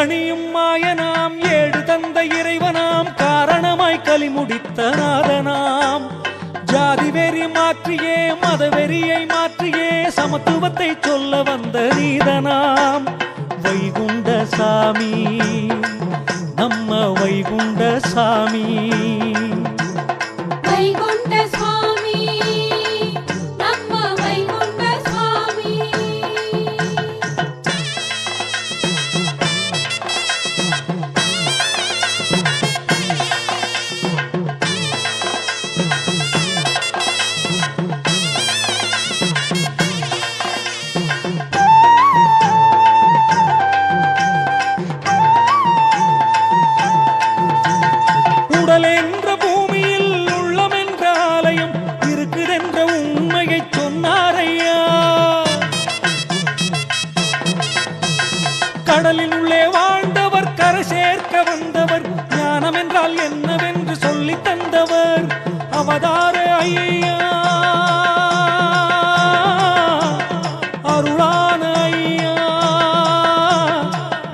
கரணியும் மாயனாம் ஏழு தந்த இறைவனாம் காரணமாய் கலி முடித்த நாதனாம். ஜாதி வெறி மாற்றியே மதவெறியை மாற்றியே சமத்துவத்தை சொல்ல வந்த நீதனாம். வைகுண்ட சாமி நம்ம வைகுண்ட சாமி. வைகுண்ட சுவாமி சேர்க்க வந்தவர் ஞானம் என்றால் என்னவென்று சொல்லி தந்தவர். அவதார ஐயா. அருளான ஐயா.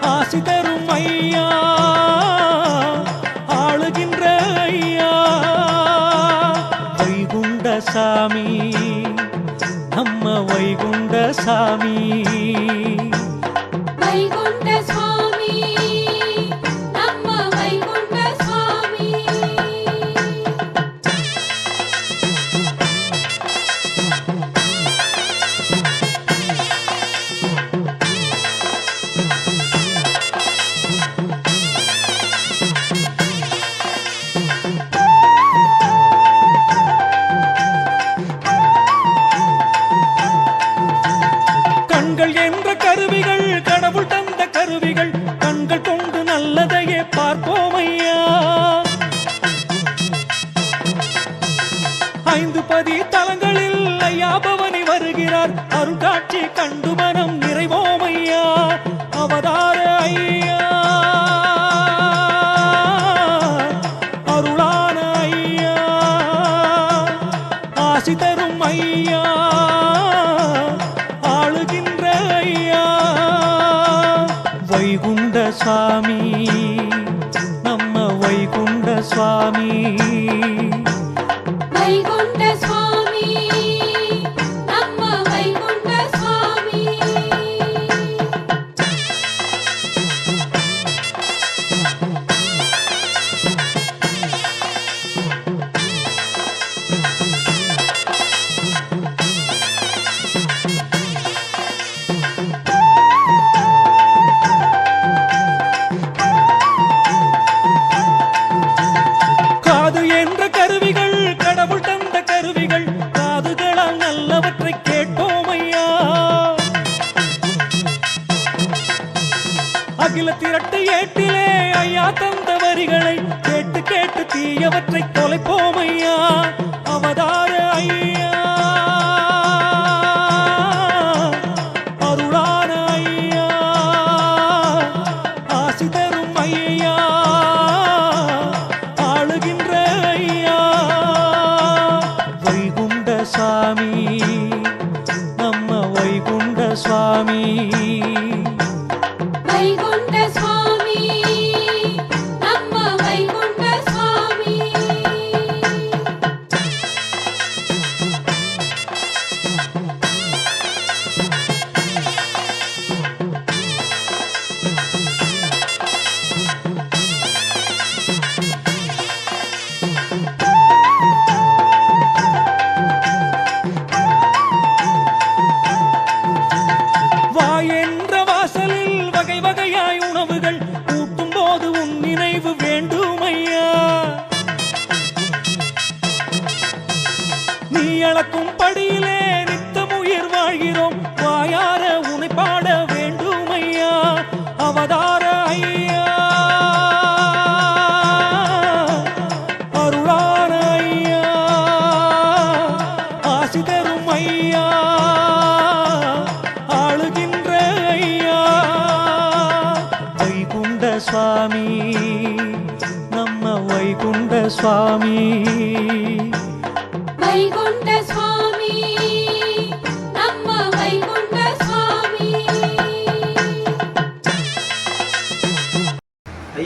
ஆசி தரும் ஐயா. ஆளுகின்ற ஐயா. வைகுண்ட சாமி. நம்ம வைகுண்ட சாமி. வைகுண்ட சுவாமி வருகிறார் அருள்காட்சி கண்டு மனம் நிறைவோம் ஐயா அவதார ஐயா. அருளான ஐயா. ஆசி தரும் ஐயா. ஆளுகின்ற ஐயா. வைகுண்ட சாமி திரட்டு ஐயா தந்த வரிகளை கேட்டு கேட்டு தீயவற்றை தொலைப்போமையா அவதார ஐயா. நீ அளக்கும் படியிலே நித்தம் உயிர் வாழ்கிறோம். வாயார உனை பாட வேண்டும் ஐயா அவதார ஐயா. அருளான ஐயா. ஆசி தரும் ஐயா. ஆளுகின்ற ஐயா. வைகுண்ட சுவாமி நம்ம வைகுண்ட சுவாமி.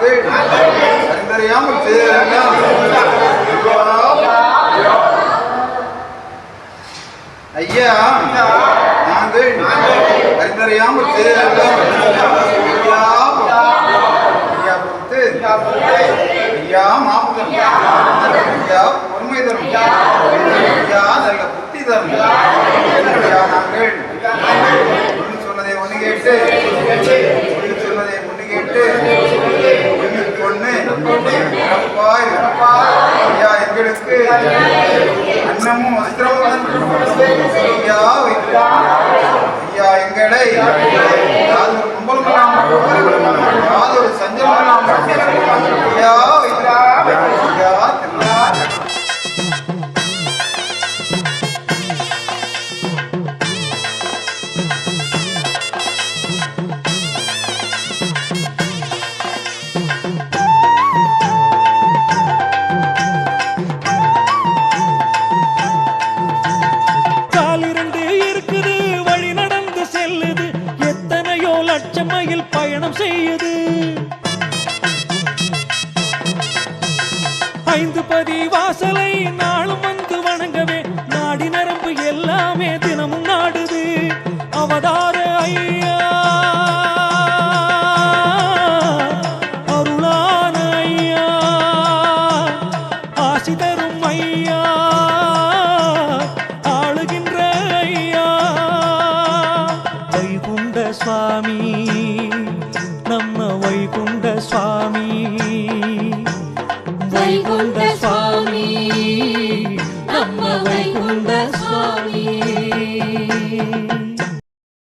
நாங்கள் அறிந்தறியாமல் செய்ததெல்லாம் ஐயா நாங்கள் அறிந்தறியாமல் செய்ததெல்லாம் ஐயா ஐயா பொறுத்து ஐயா மாப்புதம் ஐயா பொறுமை தரும் ஐயா நல்ல புத்தி தரும் ஐயா நாங்கள் ஒன்று சொன்னதை ஒன்று கேட்டு ஒன்று சொன்னதை ஒன்று கேட்டு ஒன்றுக்கு ஒன்று சிறப்பாய் ஐயா எங்களுக்கு அன்னமும் வஸ்திரமும் ஐயா ஐயா எங்களை யாதொரு கும்பலும் யாதொரு சஞ்சலம் ஐயா நாடி எல்லாமே தினமும் நாடுது. அவதார ஐயா. அருளான ஐயா. ஆசி தரும் ஐயா. ஆளுகின்ற ஐயா. வைகுண்ட சுவாமி.